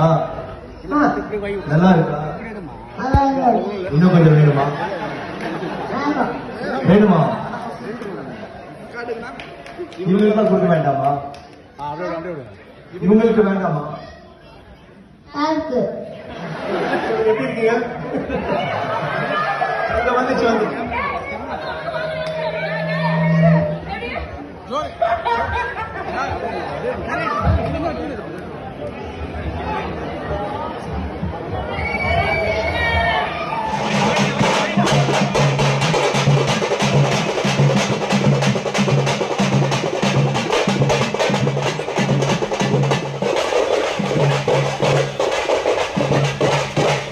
இருக்கா? நல்லா இருக்கா இன்னும் கொஞ்சம் வேணுமா? வேணுமா? இவங்களுக்கெல்லாம் கொடுக்க வேண்டாமா? இவங்களுக்கு வேண்டாமா? எப்படி இருக்கீங்க? வந்துச்சு வந்துச்சு